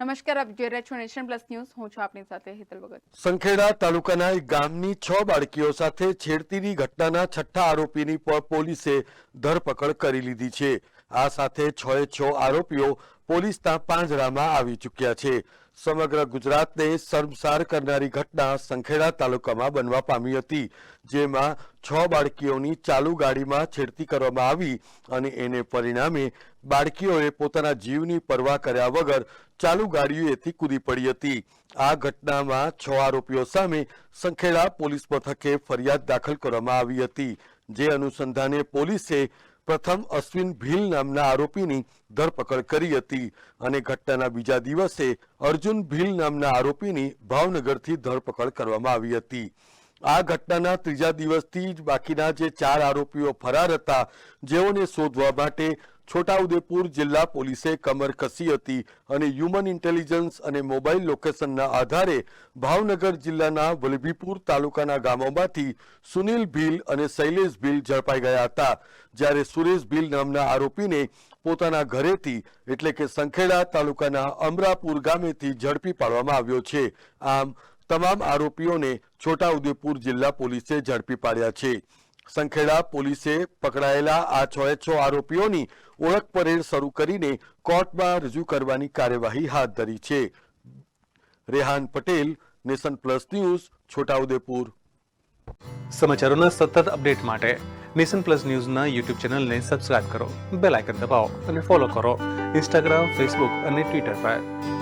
નમસ્કાર, આપ જોઈ રહ્યા છો નેશન પ્લસ ન્યૂઝ. હું છું આપની સાથે હેતલ ભગત. સંખેડા તાલુકાના એક ગામની છ બાળકીઓ સાથે છેડતીની ઘટનાના છઠ્ઠા આરોપીની પોલીસે ધરપકડ કરી લીધી છે. આ સાથે છ એ છ આરોપીઓ પોલીસના પાંજરામાં આવી ચૂક્યા છે. સમગ્ર ગુજરાતને શર્મસાર કરનારી ઘટના સંખેડા તાલુકામાં બનવા પામી હતી, જેમાં છ બાળકીઓની ચાલુ ગાડીમાં છેડતી કરવામાં આવી અને એને પરિણામે બાળકીઓએ પોતાના જીવની પરવા કર્યા વગર ચાલુ ગાડીઓએથી કૂદી પડી હતી. આ ઘટનામાં છ આરોપીઓ સામે સંખેડા પોલીસ મથકે ફરિયાદ દાખલ કરવામાં આવી હતી, જે અનુસંધાને પોલીસે પ્રથમ અશ્વિન ભીલ નામના આરોપીની ધરપકડ કરી હતી અને ઘટનાના બીજા દિવસે અર્જુન ભીલ નામના આરોપીની ભાવનગરથી ધરપકડ કરવામાં આવી હતી. આ ઘટનાના ત્રીજા દિવસથી જ બાકીના જે ચાર આરોપીઓ ફરાર હતા, જેઓને શોધવા માટે છોટાઉદેપુર જિલ્લા પોલીસે કમર કસી હતી અને હ્યુમન ઇન્ટેલિજન્સ અને મોબાઈલ લોકેશનના આધારે ભાવનગર જિલ્લાના વલભીપુર તાલુકાના ગામોમાંથી સુનિલ ભીલ અને શૈલેષ ભીલ ઝડપાઈ ગયા હતા. જ્યારે સુરેશ ભીલ નામના આરોપીને પોતાના ઘરેથી એટલે કે સંખેડા તાલુકાના અમરાપુર ગામેથી ઝડપી પાડવામાં આવ્યો છે. આમ તમામ આરોપીઓને છોટાઉદેપુર જિલ્લા પોલીસે ઝડપી પાડ્યા છે. સંખેડા પોલીસે પકડાયેલા આ છ છ આરોપીઓની ઓળખ પરેડ શરૂ કરીને કોર્ટમાં રજૂ કરવાની કાર્યવાહી હાથ ધરી છે. Rehan Patel, Nation Plus News, Chhotaudepur. સમાચારોના સતત અપડેટ માટે નેશન પ્લસ ન્યૂઝના યુટ્યુબ ચેનલને સબસ્ક્રાઇબ કરો, બેલ આઇકન દબાવો અને ફોલો કરો. ઇન્સ્ટાગ્રામ, ફેસબુક અને ટ્વિટર પર.